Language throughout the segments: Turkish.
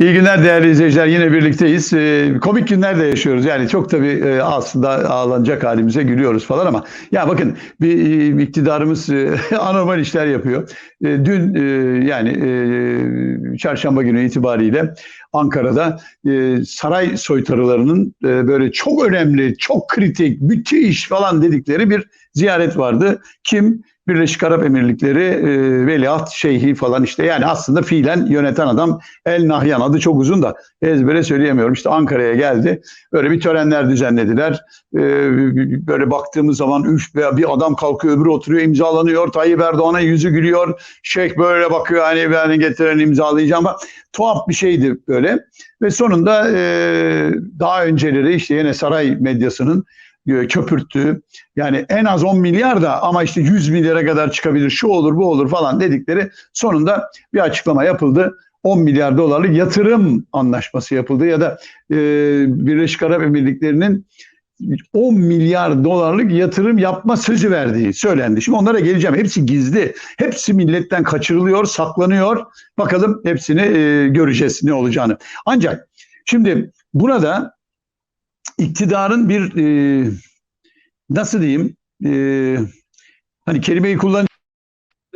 İyi günler değerli izleyiciler. Yine birlikteyiz. Ee, komik günler de yaşıyoruz. Yani çok tabii e, aslında ağlanacak halimize gülüyoruz falan ama ya bakın bir e, iktidarımız e, anormal işler yapıyor. E, dün e, yani e, çarşamba günü itibariyle Ankara'da e, saray soytarılarının e, böyle çok önemli, çok kritik, müthiş falan dedikleri bir ziyaret vardı. Kim? Birleşik Arap Emirlikleri e, veliaht şeyhi falan işte yani aslında fiilen yöneten adam El Nahyan adı çok uzun da ezbere söyleyemiyorum. İşte Ankara'ya geldi. Böyle bir törenler düzenlediler. E, böyle baktığımız zaman üf be, bir adam kalkıyor öbürü oturuyor imzalanıyor. Tayyip Erdoğan'a yüzü gülüyor. Şeyh böyle bakıyor hani ben getiren imzalayacağım. Tuhaf bir şeydi böyle. Ve sonunda e, daha önceleri işte yine saray medyasının köpürttüğü yani en az 10 milyar da ama işte 100 milyara kadar çıkabilir şu olur bu olur falan dedikleri sonunda bir açıklama yapıldı. 10 milyar dolarlık yatırım anlaşması yapıldı ya da e, Birleşik Arap Emirlikleri'nin 10 milyar dolarlık yatırım yapma sözü verdiği söylendi. Şimdi onlara geleceğim. Hepsi gizli. Hepsi milletten kaçırılıyor, saklanıyor. Bakalım hepsini e, göreceğiz ne olacağını. Ancak şimdi burada iktidarın bir e, nasıl diyeyim e, hani kelimeyi kullan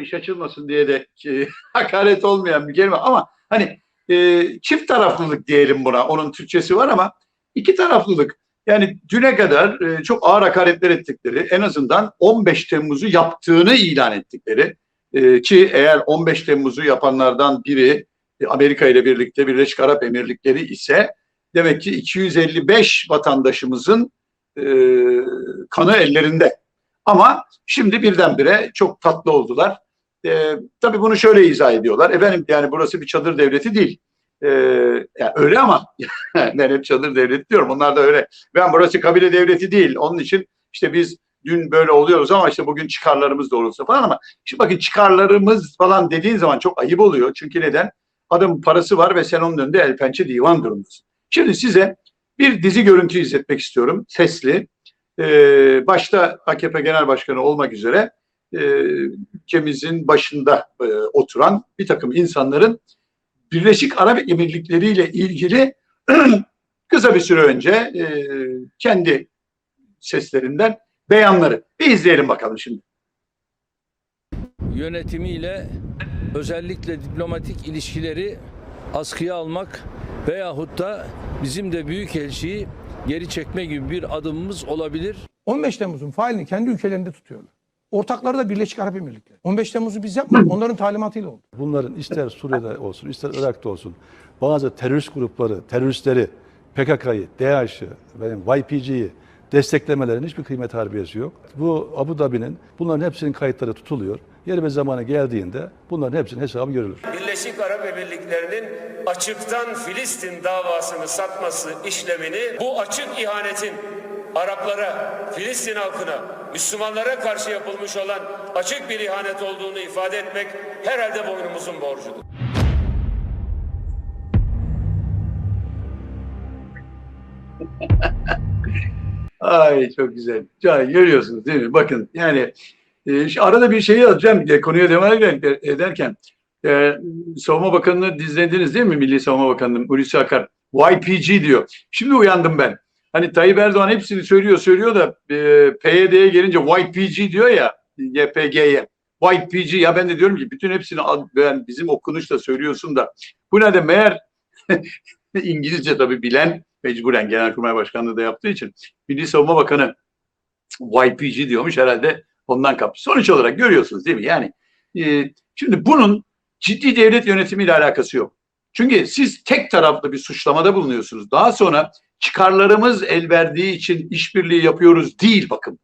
iş açılmasın diye de e, hakaret olmayan bir kelime ama hani e, çift taraflılık diyelim buna. Onun Türkçesi var ama iki taraflılık. Yani düne kadar e, çok ağır hakaretler ettikleri en azından 15 Temmuz'u yaptığını ilan ettikleri e, ki eğer 15 Temmuz'u yapanlardan biri e, Amerika ile birlikte Birleşik Arap Emirlikleri ise demek ki 255 vatandaşımızın e, kanı ellerinde. Ama şimdi birdenbire çok tatlı oldular. E, tabii bunu şöyle izah ediyorlar. Efendim yani burası bir çadır devleti değil. E, yani öyle ama ben hep çadır devleti diyorum. Onlar da öyle. Ben burası kabile devleti değil. Onun için işte biz dün böyle oluyoruz ama işte bugün çıkarlarımız doğrultusunda falan ama şimdi bakın çıkarlarımız falan dediğin zaman çok ayıp oluyor. Çünkü neden? Adamın parası var ve sen onun önünde el pençe divan durumundasın. Şimdi size bir dizi görüntü izletmek istiyorum. Sesli. Ee, başta AKP Genel Başkanı olmak üzere e, ülkemizin başında e, oturan bir takım insanların Birleşik Arap Emirlikleri ile ilgili kısa bir süre önce e, kendi seslerinden beyanları. Bir izleyelim bakalım şimdi. yönetimiyle özellikle diplomatik ilişkileri askıya almak veyahut da bizim de büyükelçiyi geri çekme gibi bir adımımız olabilir. 15 Temmuz'un failini kendi ülkelerinde tutuyorlar. Ortakları da Birleşik Arap Emirlikleri. 15 Temmuz'u biz yapmadık. Onların talimatıyla oldu. Bunların ister Suriye'de olsun, ister Irak'ta olsun bazı terörist grupları, teröristleri, PKK'yı, DAEŞ'i, benim YPG'yi desteklemelerinin hiçbir kıymet harbiyesi yok. Bu Abu Dhabi'nin bunların hepsinin kayıtları tutuluyor. Yeri ve zamanı geldiğinde bunların hepsinin hesabı görülür. Birleşik Arap Emirlikleri'nin açıktan Filistin davasını satması işlemini bu açık ihanetin Araplara, Filistin halkına, Müslümanlara karşı yapılmış olan açık bir ihanet olduğunu ifade etmek herhalde boynumuzun borcudur. Ay çok güzel. Ya, görüyorsunuz değil mi? Bakın yani e, arada bir şey alacağım e, konuya devam eder- ederken e, Savunma Bakanı'nı dizlediniz değil mi? Milli Savunma Bakanı Hulusi Akar. YPG diyor. Şimdi uyandım ben. Hani Tayyip Erdoğan hepsini söylüyor söylüyor da e, PYD'ye gelince YPG diyor ya YPG'ye. YPG ya ben de diyorum ki bütün hepsini ben bizim okunuşla söylüyorsun da bu ne de meğer İngilizce tabii bilen mecburen Genelkurmay Başkanlığı da yaptığı için Milli Savunma Bakanı YPG diyormuş herhalde ondan kapmış. Sonuç olarak görüyorsunuz değil mi? Yani e, şimdi bunun ciddi devlet yönetimiyle alakası yok. Çünkü siz tek taraflı bir suçlamada bulunuyorsunuz. Daha sonra çıkarlarımız el verdiği için işbirliği yapıyoruz değil bakın.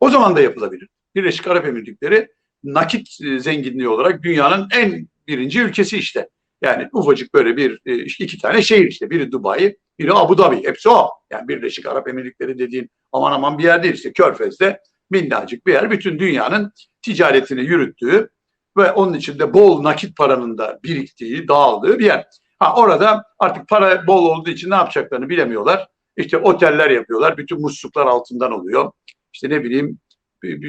O zaman da yapılabilir. Birleşik Arap Emirlikleri nakit e, zenginliği olarak dünyanın en birinci ülkesi işte. Yani ufacık böyle bir e, iki tane şehir işte. Biri Dubai, biri Abu Dhabi. Hepsi o. Yani Birleşik Arap Emirlikleri dediğin aman aman bir yer değil işte. Körfez'de minnacık bir yer. Bütün dünyanın ticaretini yürüttüğü ve onun içinde bol nakit paranın da biriktiği, dağıldığı bir yer. Ha orada artık para bol olduğu için ne yapacaklarını bilemiyorlar. İşte oteller yapıyorlar. Bütün musluklar altından oluyor. İşte ne bileyim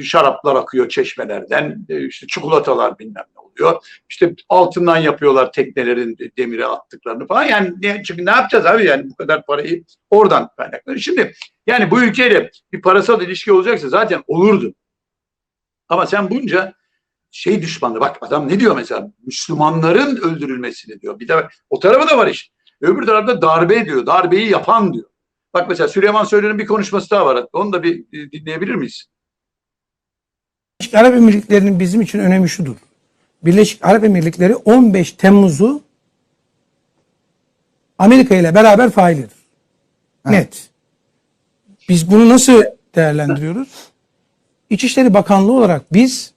şaraplar akıyor çeşmelerden, e, işte çikolatalar bilmem ne oluyor. İşte altından yapıyorlar teknelerin demire attıklarını falan. Yani ne- çünkü ne yapacağız abi yani bu kadar parayı oradan kaynaklanıyor. Şimdi yani bu ülkeyle bir parasal ilişki olacaksa zaten olurdu. Ama sen bunca şey düşmanı bak adam ne diyor mesela Müslümanların öldürülmesini diyor. Bir de o tarafı da var işte. Öbür tarafta darbe diyor. Darbeyi yapan diyor. Bak mesela Süleyman Soylu'nun bir konuşması daha var. Onu da bir e, dinleyebilir miyiz? Arap Emirlikleri'nin bizim için önemi şudur. Birleşik Arap Emirlikleri 15 Temmuz'u Amerika ile beraber faildir. Net. Biz bunu nasıl değerlendiriyoruz? İçişleri Bakanlığı olarak biz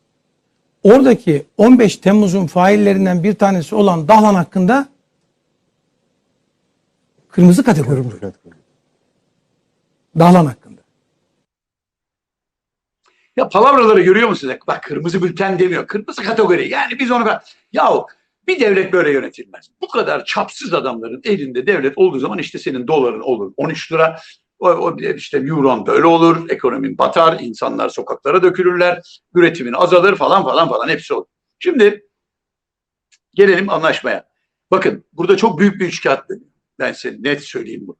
oradaki 15 Temmuz'un faillerinden bir tanesi olan Dahlan hakkında kırmızı kategori. Dahlan hakkında. Ya palavraları görüyor musunuz? Bak kırmızı bülten demiyor. Kırmızı kategori. Yani biz onu... Yahu bir devlet böyle yönetilmez. Bu kadar çapsız adamların elinde devlet olduğu zaman işte senin doların olur 13 lira. O, o işte euron böyle olur. Ekonomin batar. insanlar sokaklara dökülürler. Üretimin azalır falan falan falan hepsi olur. Şimdi gelelim anlaşmaya. Bakın burada çok büyük bir üçkağıt dönüyor. Ben size net söyleyeyim bunu.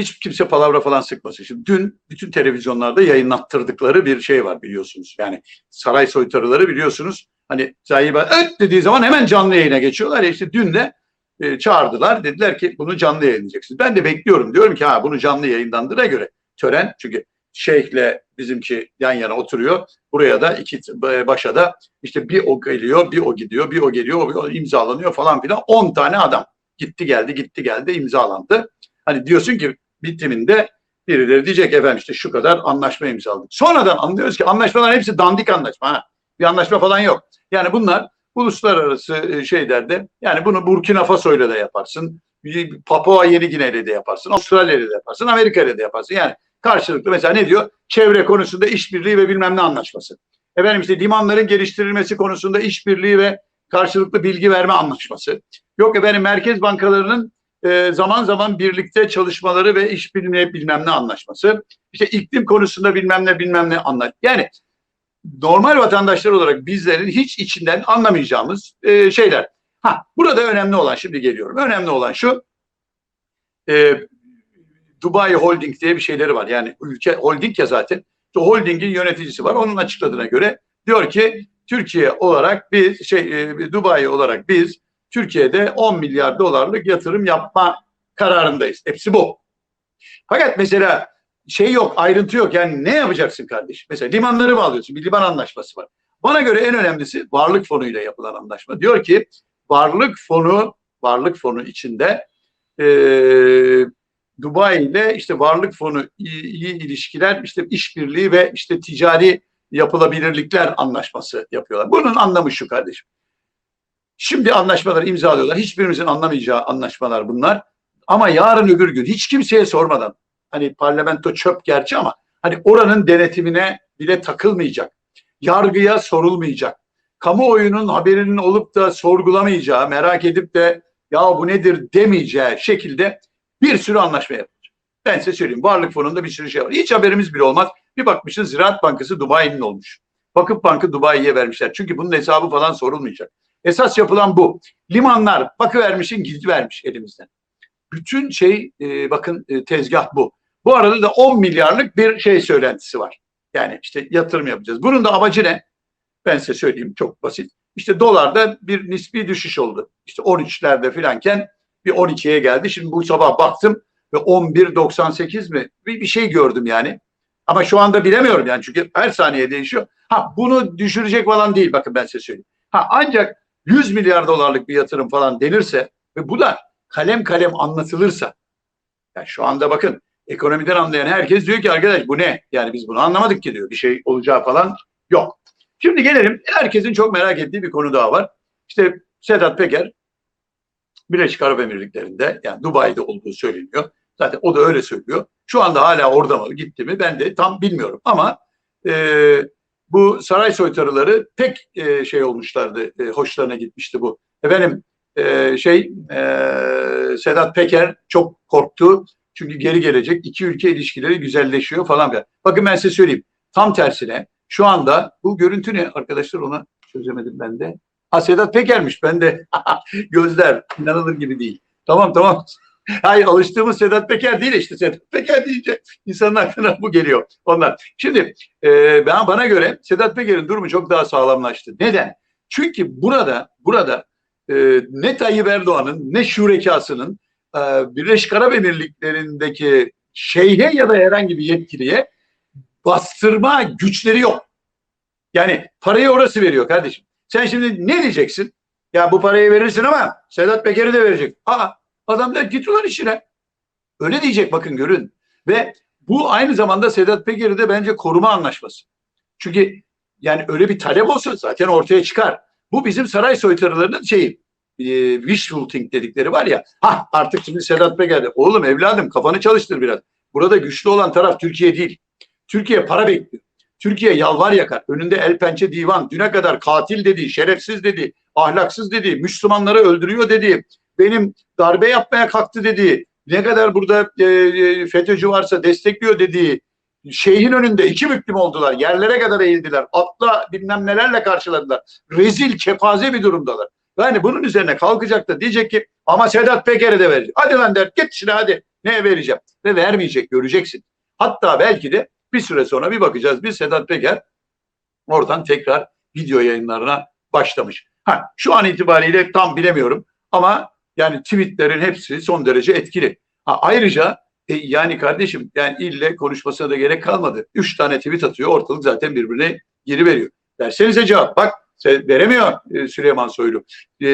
Hiç kimse palavra falan sıkmasın. Şimdi dün bütün televizyonlarda yayınlattırdıkları bir şey var biliyorsunuz. Yani saray soytarıları biliyorsunuz. Hani Tayyip öt dediği zaman hemen canlı yayına geçiyorlar. Ya işte dün de e, çağırdılar. Dediler ki bunu canlı yayınlayacaksınız. Ben de bekliyorum. Diyorum ki ha bunu canlı yayınlandığına göre tören çünkü şeyhle bizimki yan yana oturuyor. Buraya da iki e, başa da işte bir o geliyor, bir o gidiyor, bir o geliyor, bir o imzalanıyor falan filan. 10 tane adam gitti geldi, gitti geldi imzalandı. Hani diyorsun ki bitiminde birileri diyecek efendim işte şu kadar anlaşma imzaladık. Sonradan anlıyoruz ki anlaşmalar hepsi dandik anlaşma. Ha. Bir anlaşma falan yok. Yani bunlar uluslararası e, şeylerde yani bunu Burkina Faso'yla da yaparsın. Papua Yeni Gine'yle de yaparsın. Avustralya'yla da yaparsın. Amerika'yla da yaparsın. Yani karşılıklı mesela ne diyor? Çevre konusunda işbirliği ve bilmem ne anlaşması. Efendim işte limanların geliştirilmesi konusunda işbirliği ve karşılıklı bilgi verme anlaşması. Yok efendim merkez bankalarının e, zaman zaman birlikte çalışmaları ve işbirliği bilmem ne anlaşması. İşte iklim konusunda bilmem ne bilmem ne anlaş. Yani normal vatandaşlar olarak bizlerin hiç içinden anlamayacağımız e, şeyler. Ha burada önemli olan şimdi geliyorum. Önemli olan şu. E, Dubai Holding diye bir şeyleri var. Yani ülke holding ya zaten. İşte holdingin yöneticisi var. Onun açıkladığına göre diyor ki Türkiye olarak biz şey e, Dubai olarak biz Türkiye'de 10 milyar dolarlık yatırım yapma kararındayız. Hepsi bu. Fakat mesela şey yok, ayrıntı yok. Yani ne yapacaksın kardeşim? Mesela limanları mı alıyorsun? Bir liman anlaşması var. Bana göre en önemlisi varlık fonuyla yapılan anlaşma. Diyor ki varlık fonu varlık fonu içinde e, Dubai ile işte varlık fonu iyi ilişkiler, işte işbirliği ve işte ticari yapılabilirlikler anlaşması yapıyorlar. Bunun anlamı şu kardeşim. Şimdi anlaşmaları imzalıyorlar. Hiçbirimizin anlamayacağı anlaşmalar bunlar. Ama yarın öbür gün hiç kimseye sormadan hani parlamento çöp gerçi ama hani oranın denetimine bile takılmayacak. Yargıya sorulmayacak. Kamuoyunun haberinin olup da sorgulamayacağı, merak edip de ya bu nedir demeyeceği şekilde bir sürü anlaşma yapılacak. Ben size söyleyeyim. Varlık fonunda bir sürü şey var. Hiç haberimiz bile olmaz. Bir bakmışsın Ziraat Bankası Dubai'nin olmuş. Vakıf Bankı Dubai'ye vermişler. Çünkü bunun hesabı falan sorulmayacak. Esas yapılan bu. Limanlar bakıvermişin gizli vermiş elimizden. Bütün şey e, bakın e, tezgah bu. Bu arada da 10 milyarlık bir şey söylentisi var. Yani işte yatırım yapacağız. Bunun da amacı ne? Ben size söyleyeyim çok basit. İşte dolarda bir nispi düşüş oldu. İşte 13'lerde filanken bir 12'ye geldi. Şimdi bu sabah baktım ve 11.98 mi? Bir, bir şey gördüm yani. Ama şu anda bilemiyorum yani çünkü her saniye değişiyor. Ha bunu düşürecek falan değil bakın ben size söyleyeyim. Ha ancak 100 milyar dolarlık bir yatırım falan denirse ve bu da kalem kalem anlatılırsa yani şu anda bakın ekonomiden anlayan herkes diyor ki arkadaş bu ne? Yani biz bunu anlamadık ki diyor. Bir şey olacağı falan yok. Şimdi gelelim herkesin çok merak ettiği bir konu daha var. İşte Sedat Peker Birleşik Arap Emirlikleri'nde yani Dubai'de olduğu söyleniyor. Zaten o da öyle söylüyor. Şu anda hala orada mı gitti mi ben de tam bilmiyorum ama e, bu saray soytarıları pek e, şey olmuşlardı. E, hoşlarına gitmişti bu. Efendim e, şey e, Sedat Peker çok korktu. Çünkü geri gelecek. iki ülke ilişkileri güzelleşiyor falan. filan. Bakın ben size söyleyeyim. tam tersine şu anda bu görüntü ne arkadaşlar ona çözemedim ben de. Ha Sedat Peker'miş ben de gözler inanılır gibi değil. Tamam tamam. Hayır alıştığımız Sedat Peker değil işte Sedat Peker deyince insanın aklına bu geliyor. Onlar. Şimdi e, ben bana göre Sedat Peker'in durumu çok daha sağlamlaştı. Neden? Çünkü burada burada e, ne Tayyip Erdoğan'ın ne şurekasının e, Birleşik Arap Emirlikleri'ndeki şeyhe ya da herhangi bir yetkiliye bastırma güçleri yok. Yani parayı orası veriyor kardeşim. Sen şimdi ne diyeceksin? Ya bu parayı verirsin ama Sedat Peker'i de verecek. Aa adam der git ulan işine. Öyle diyecek bakın görün. Ve bu aynı zamanda Sedat Peker'i de bence koruma anlaşması. Çünkü yani öyle bir talep olsa zaten ortaya çıkar. Bu bizim saray soytarılarının şeyi e, wishful think dedikleri var ya. Ha artık şimdi Sedat Peker'de. Oğlum evladım kafanı çalıştır biraz. Burada güçlü olan taraf Türkiye değil. Türkiye para bekliyor. Türkiye yalvar yakar. Önünde el pençe divan. Düne kadar katil dedi, şerefsiz dedi, ahlaksız dedi, Müslümanları öldürüyor dedi. Benim darbe yapmaya kalktı dedi. Ne kadar burada e, e, FETÖ'cü varsa destekliyor dediği şeyhin önünde iki büklüm oldular. Yerlere kadar eğildiler. Atla bilmem nelerle karşıladılar. Rezil, kepaze bir durumdalar. Yani bunun üzerine kalkacak da diyecek ki ama Sedat Peker'e de verecek. Hadi lan der git şimdi hadi. Neye vereceğim? Ve vermeyecek göreceksin. Hatta belki de bir süre sonra bir bakacağız biz Sedat Peker oradan tekrar video yayınlarına başlamış. Ha, şu an itibariyle tam bilemiyorum ama yani tweetlerin hepsi son derece etkili. Ha, ayrıca e, yani kardeşim yani ille konuşmasına da gerek kalmadı. Üç tane tweet atıyor ortalık zaten birbirine geri veriyor. Versenize cevap. Bak veremiyor e, Süleyman Soylu. E,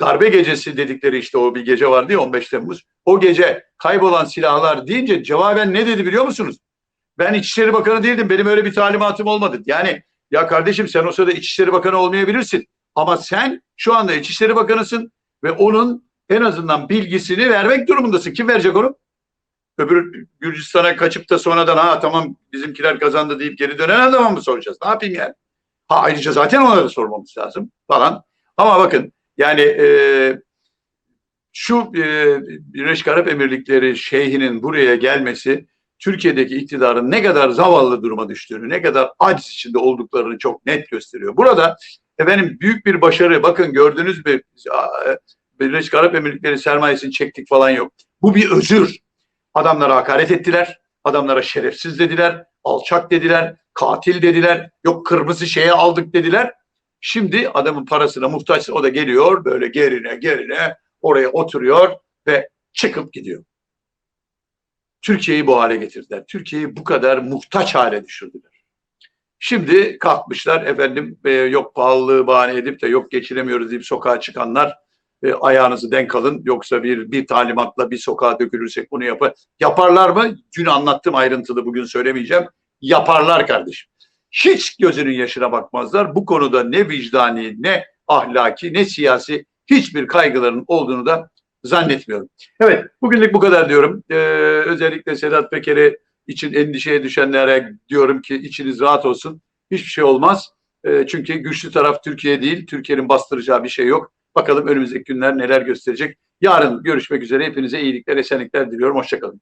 darbe gecesi dedikleri işte o bir gece vardı ya 15 Temmuz. O gece kaybolan silahlar deyince cevaben ne dedi biliyor musunuz? Ben İçişleri Bakanı değildim. Benim öyle bir talimatım olmadı. Yani ya kardeşim sen o sırada İçişleri Bakanı olmayabilirsin. Ama sen şu anda İçişleri Bakanısın ve onun en azından bilgisini vermek durumundasın. Kim verecek onu? Öbür Gürcistan'a kaçıp da sonradan ha tamam bizimkiler kazandı deyip geri dönen adama mı soracağız? Ne yapayım yani? Ha ayrıca zaten onlara da sormamız lazım falan. Ama bakın yani e, şu e, Birleşik Arap Emirlikleri şeyhinin buraya gelmesi Türkiye'deki iktidarın ne kadar zavallı duruma düştüğünü, ne kadar aciz içinde olduklarını çok net gösteriyor. Burada efendim büyük bir başarı. Bakın gördünüz mü Birleşik Arap Emirlikleri sermayesini çektik falan yok. Bu bir özür. Adamlara hakaret ettiler. Adamlara şerefsiz dediler. Alçak dediler. Katil dediler. Yok kırmızı şeye aldık dediler. Şimdi adamın parasına muhtaç o da geliyor böyle gerine gerine oraya oturuyor ve çıkıp gidiyor. Türkiye'yi bu hale getirdiler. Türkiye'yi bu kadar muhtaç hale düşürdüler. Şimdi kalkmışlar efendim e, yok pahalılığı bahane edip de yok geçiremiyoruz deyip sokağa çıkanlar e, ayağınızı denk alın yoksa bir bir talimatla bir sokağa dökülürsek bunu yapar. Yaparlar mı? Dün anlattım ayrıntılı bugün söylemeyeceğim. Yaparlar kardeşim. Hiç gözünün yaşına bakmazlar. Bu konuda ne vicdani ne ahlaki ne siyasi hiçbir kaygıların olduğunu da zannetmiyorum. Evet bugünlük bu kadar diyorum. Ee, özellikle Sedat Peker'e için endişeye düşenlere diyorum ki içiniz rahat olsun. Hiçbir şey olmaz. Ee, çünkü güçlü taraf Türkiye değil. Türkiye'nin bastıracağı bir şey yok. Bakalım önümüzdeki günler neler gösterecek. Yarın görüşmek üzere. Hepinize iyilikler, esenlikler diliyorum. Hoşçakalın.